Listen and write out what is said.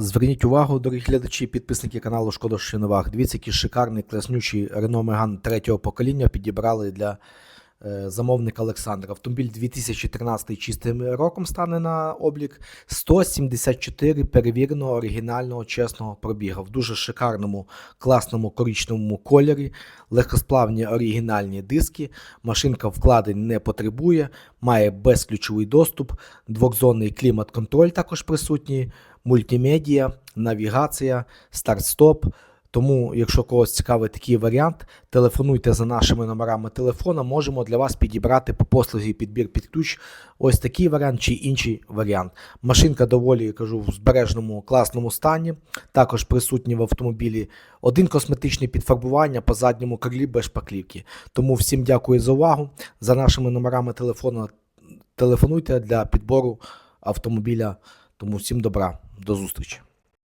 Зверніть увагу, дорогі глядачі, підписники каналу Шкода Шиновах. Дивіться, який шикарний, класнючий Renault Megane третього покоління підібрали для е, замовника Олександра. Автомобіль 2013 чистим роком стане на облік. 174 перевіреного оригінального чесного пробіга в дуже шикарному, класному коричневому кольорі, легкосплавні оригінальні диски. Машинка вкладень не потребує, має безключовий доступ, двохзонний клімат-контроль також присутній, мультимедіа, навігація, старт-стоп. Тому, якщо когось цікавий такий варіант, телефонуйте за нашими номерами телефона. Можемо для вас підібрати по послузі підбір під ключ ось такий варіант чи інший варіант. Машинка доволі я кажу в збережному класному стані. Також присутні в автомобілі один косметичний підфарбування по задньому крилі без шпаклівки. Тому всім дякую за увагу. За нашими номерами телефону телефонуйте для підбору автомобіля. Тому всім добра, до зустрічі.